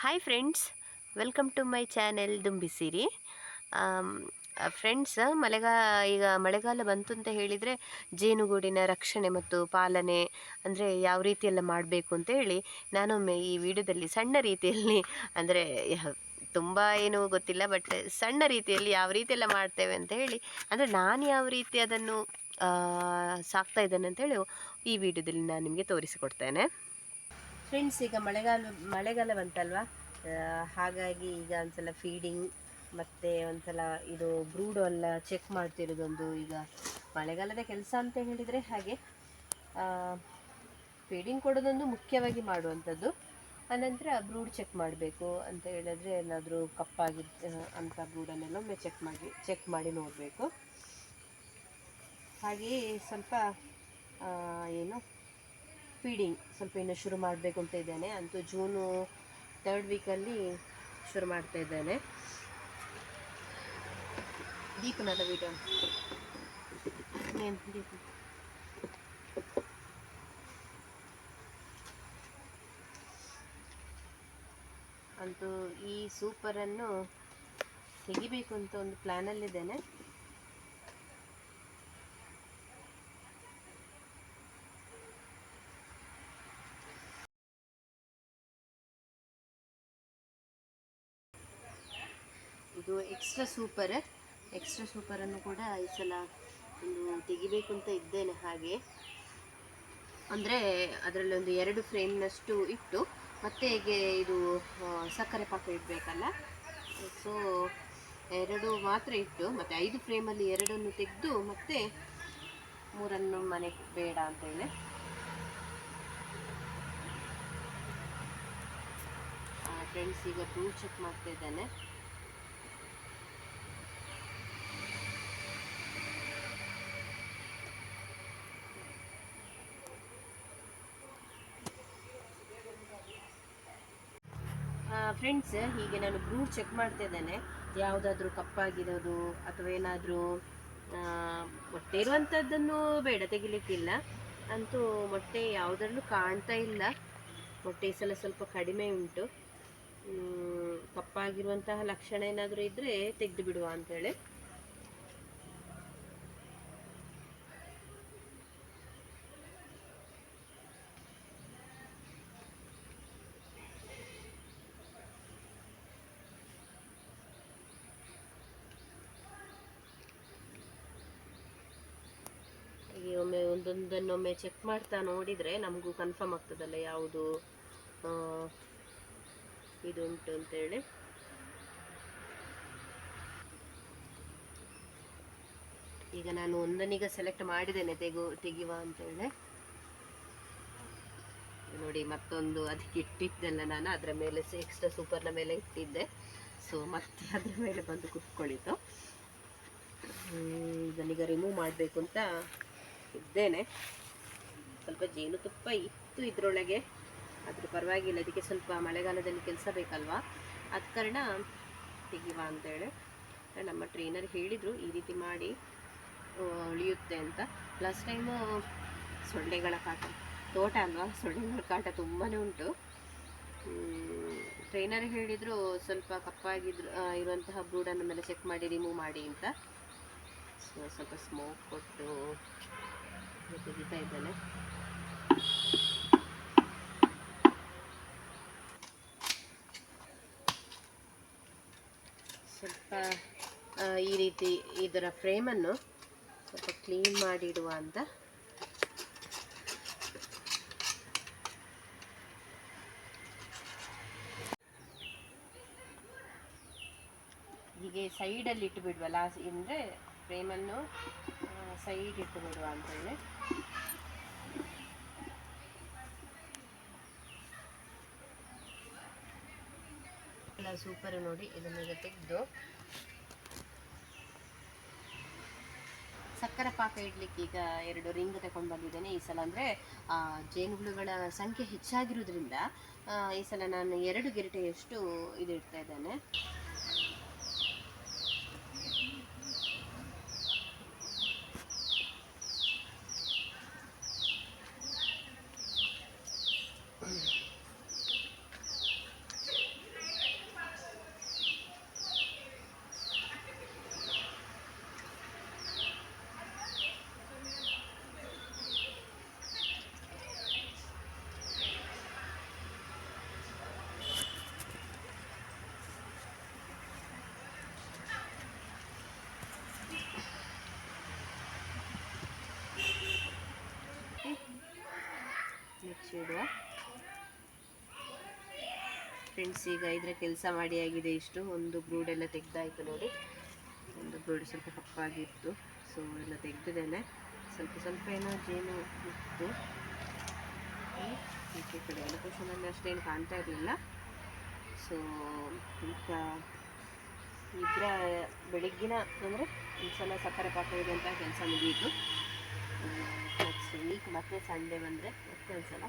Hi friends welcome to my channel ದುಂಬಿಸಿರಿ friends ಮಳೆಗಾ ಈಗ ಮಳೆಗಾಲ ಬಂತು ಅಂತ ಹೇಳಿದರೆ ಜೇನುಗೂಡಿನ ರಕ್ಷಣೆ ಮತ್ತು ಪಾಲನೆ ಅಂದರೆ ಯಾವ ರೀತಿಯೆಲ್ಲ ಮಾಡಬೇಕು ಅಂತ ಹೇಳಿ ನಾನೊಮ್ಮೆ ಈ ವಿಡಿಯೋದಲ್ಲಿ ಸಣ್ಣ ರೀತಿಯಲ್ಲಿ ಅಂದರೆ ತುಂಬ ಏನೂ ಗೊತ್ತಿಲ್ಲ ಬಟ್ ಸಣ್ಣ ರೀತಿಯಲ್ಲಿ ಯಾವ ರೀತಿ ಎಲ್ಲ ಮಾಡ್ತೇವೆ ಅಂತ ಹೇಳಿ, ಅಂದರೆ ನಾನು ಯಾವ ರೀತಿ ಅದನ್ನು ಸಾಕ್ತಾ ಇದ್ದೇನೆ ಅಂತೇಳಿ ಈ ವಿಡಿಯೋದಲ್ಲಿ ನಾನು ನಿಮಗೆ ತೋರಿಸಿಕೊಡ್ತೇನೆ. ಫ್ರೆಂಡ್ಸ್ ಈಗ ಮಳೆಗಾಲ ಮಳೆಗಾಲ ಬಂತಲ್ವಾ ಹಾಗಾಗಿ ಈಗ ಒಂದ್ಸಲ ಫೀಡಿಂಗ್ ಮತ್ತು ಒಂದ್ಸಲ ಇದು ಬ್ರೂಡು ಎಲ್ಲ ಚೆಕ್ ಮಾಡ್ತಿರೋದೊಂದು ಈಗ ಮಳೆಗಾಲದ ಕೆಲಸ ಅಂತ ಹೇಳಿದರೆ ಹಾಗೆ. ಫೀಡಿಂಗ್ ಕೊಡೋದೊಂದು ಮುಖ್ಯವಾಗಿ ಮಾಡುವಂಥದ್ದು. ಅನಂತರ ಬ್ರೂಡ್ ಚೆಕ್ ಮಾಡಬೇಕು ಅಂತ ಹೇಳಿದ್ರೆ ಏನಾದರೂ ಕಪ್ಪಾಗಿ ಅಂಥ ಬ್ರೂಡನ್ನೆಲ್ಲ ಒಮ್ಮೆ ಚೆಕ್ ಮಾಡಿ ಚೆಕ್ ಮಾಡಿ ನೋಡಬೇಕು. ಹಾಗೆಯೇ ಸ್ವಲ್ಪ ಏನು ಫೀಡಿಂಗ್ ಸ್ವಲ್ಪ ಇನ್ನು ಶುರು ಮಾಡಬೇಕು ಅಂತ ಇದ್ದೇನೆ. ಅಂತೂ ಜೂನು ತರ್ಡ್ ವೀಕಲ್ಲಿ ಶುರು ಮಾಡ್ತಾ ಇದ್ದೇನೆ. ದೀಪನದ ವೀಡಿಯೋ ಏನು ದೀಪ? ಅಂತೂ ಈ ಸೂಪರನ್ನು ತೆಗಿಬೇಕು ಅಂತ ಒಂದು ಪ್ಲ್ಯಾನಲ್ಲಿದ್ದೇನೆ ಇದು ಎಕ್ಸ್ಟ್ರಾ ಸೂಪರ್ ಎಕ್ಸ್ಟ್ರಾ ಸೂಪರನ್ನು ಕೂಡ ಈ ಸಲ ಒಂದು ತೆಗಿಬೇಕು ಅಂತ ಇದ್ದೇನೆ ಹಾಗೆ. ಅಂದರೆ ಅದರಲ್ಲಿ ಒಂದು ಎರಡು ಫ್ರೇಮ್ನಷ್ಟು ಇಟ್ಟು ಮತ್ತೆ ಹೀಗೆ ಇದು ಸಕ್ಕರೆ ಪಾಕ ಇಡಬೇಕಲ್ಲ. ಸೊ ಎರಡು ಮಾತ್ರ ಇಟ್ಟು ಮತ್ತು ಐದು ಫ್ರೇಮಲ್ಲಿ ಎರಡನ್ನು ತೆಗೆದು ಮತ್ತೆ ಮೂರನ್ನು ಮನೆಗೆ ಬೇಡ ಅಂತೇಳಿ ಫ್ರೆಂಡ್ಸ್ ಈಗ ಟೂ ಚೆಕ್ ಮಾಡ್ತಾ ಇದ್ದೇನೆ. ಫ್ರೆಂಡ್ಸ್ ಹೀಗೆ ನಾನು ಬ್ರೂಡ್ ಚೆಕ್ ಮಾಡ್ತಾ ಇದ್ದೇನೆ. ಯಾವುದಾದ್ರೂ ಕಪ್ಪಾಗಿರೋದು ಅಥವಾ ಏನಾದರೂ ಮೊಟ್ಟೆ ಇರುವಂಥದ್ದನ್ನು ಬೇಡ, ತೆಗಿಲಿಕ್ಕಿಲ್ಲ. ಅಂತೂ ಮೊಟ್ಟೆ ಯಾವುದರಲ್ಲೂ ಕಾಣ್ತಾ ಇಲ್ಲ. ಮೊಟ್ಟೆ ಸಲ ಸ್ವಲ್ಪ ಕಡಿಮೆ ಉಂಟು. ಕಪ್ಪಾಗಿರುವಂತಹ ಲಕ್ಷಣ ಏನಾದರೂ ಇದ್ದರೆ ತೆಗೆದು ಬಿಡುವ ಅಂತೇಳಿ ಹೀಗೆ ಒಮ್ಮೆ ಒಂದೊಂದನ್ನೊಮ್ಮೆ ಚೆಕ್ ಮಾಡ್ತಾ ನೋಡಿದರೆ ನಮಗೂ ಕನ್ಫರ್ಮ್ ಆಗ್ತದಲ್ಲ ಯಾವುದು ಇದುಂಟು ಅಂತೇಳಿ. ಈಗ ನಾನು ಒಂದನ್ನೀಗ ಸೆಲೆಕ್ಟ್ ಮಾಡಿದ್ದೇನೆ ತೆಗು ತೆಗಿವ ಅಂತೇಳಿ. ನೋಡಿ ಮತ್ತೊಂದು ಅದಕ್ಕೆ ಇಟ್ಟಿದ್ದೆಲ್ಲ ನಾನು ಅದರ ಮೇಲೆ ಎಕ್ಸ್ಟ್ರಾ ಸೂಪರ್ನ ಮೇಲೆ ಇಟ್ಟಿದ್ದೆ. ಸೊ ಮತ್ತೆ ಅದರ ಮೇಲೆ ಬಂದು ಕುತ್ಕೊಳ್ಳಿತ್ತು ಹ್ಮ್, ಇದನ್ನೀಗ ರಿಮೂವ್ ಮಾಡಬೇಕು ಅಂತ ಇದ್ದೇನೆ. ಸ್ವಲ್ಪ ಜೇನುತುಪ್ಪ ಇತ್ತು ಇದರೊಳಗೆ. ಅದ್ರ ಪರವಾಗಿಲ್ಲ ಅದಕ್ಕೆ ಸ್ವಲ್ಪ ಮಳೆಗಾಲದಲ್ಲಿ ಕೆಲಸ ಬೇಕಲ್ವಾ? ಆದ ಕಾರಣ ತೆಗಿವ ಅಂತೇಳಿ ನಮ್ಮ ಟ್ರೈನರ್ ಹೇಳಿದರು, ಈ ರೀತಿ ಮಾಡಿ ಉಳಿಯುತ್ತೆ ಅಂತ. ಲಾಸ್ಟ್ ಟೈಮು ಸೊಳ್ಳೆಗಳ ಕಾಟ, ತೋಟ ಅಲ್ವಾ? ಸೊಳ್ಳೆಗಳ ಕಾಟ ತುಂಬಾ ಉಂಟು. ಟ್ರೈನರ್ ಹೇಳಿದರು, ಸ್ವಲ್ಪ ಕಪ್ಪಾಗಿದ್ರು ಇರುವಂತಹ ಬ್ರೂಡನ್ನು ಮೇಲೆ ಚೆಕ್ ಮಾಡಿ ರಿಮೂವ್ ಮಾಡಿ ಅಂತ. ಸ್ವಲ್ಪ ಸ್ಮೋಕ್ ಕೊಟ್ಟು ತೆಗಿತಾ ಇದ್ದಾನೆ ಸ್ವಲ್ಪ ಈ ರೀತಿ ಇದರ ಫ್ರೇಮನ್ನು ಸ್ವಲ್ಪ ಕ್ಲೀನ್ ಮಾಡಿಡುವ ಅಂತ. ಹೀಗೆ ಸೈಡಲ್ಲಿ ಇಟ್ಟು ಬಿಡುವಲ್ಲ ಅಂದರೆ ಫ್ರೇಮನ್ನು ಸೈಡ್ ಇಟ್ಟು ಬಿಡುವ ಅಂತೇಳಿ. ಎಲ್ಲ ಸೂಪರ್ ನೋಡಿ ಇದನ್ನ ತೆಗೆದು. ಸಕ್ಕರೆ ಪಾಕ ಇಡ್ಲಿಕ್ಕೆ ಈಗ ಎರಡು ರಿಂಗ್ ತಗೊಂಡು ಬಂದಿದ್ದೇನೆ. ಈ ಸಲ ಅಂದರೆ ಜೇನುಹುಳುಗಳ ಸಂಖ್ಯೆ ಹೆಚ್ಚಾಗಿರೋದ್ರಿಂದ ಈ ಸಲ ನಾನು ಎರಡು ಗಿರಟೆಯಷ್ಟು ಇದು ಇಡ್ತಾ ಇದ್ದೇನೆ. ಇಡುವ ಫ್ರೆಂಡ್ಸ್ ಈಗ ಇದರ ಕೆಲಸ ಮಾಡಿ ಆಗಿದೆ ಇಷ್ಟು. ಒಂದು ಬ್ರೂಡೆಲ್ಲ ತೆಗ್ದಾಯ್ತು ನೋಡಿ. ಒಂದು ಬ್ರೂಡ್ ಸ್ವಲ್ಪ ಕಪ್ಪಾಗಿತ್ತು. ಸೊ ಎಲ್ಲ ತೆಗೆದಿದ್ದೇನೆ. ಸ್ವಲ್ಪ ಸ್ವಲ್ಪ ಏನೋ ಜೇನು ಇತ್ತು. ಕಡೆ ಎಲ್ಲ ಅಷ್ಟೇನು ಕಾಣ್ತಾ ಇರಲಿಲ್ಲ. ಸೊ ಈಗ ಇದರ ಬೆಳಿಗ್ಗಿನ ಅಂದರೆ ಒಂದು ಸಲ ಸಕ್ಕರೆ ಪಾಕ ಇದೆ ಅಂತ ಕೆಲಸ ಮುಗಿಯಿತು. ವೀಕ್ ಮತ್ತೆ ಸಂಡೇ ಬಂದರೆ ಮತ್ತೆ ಒಂದು ಸಲ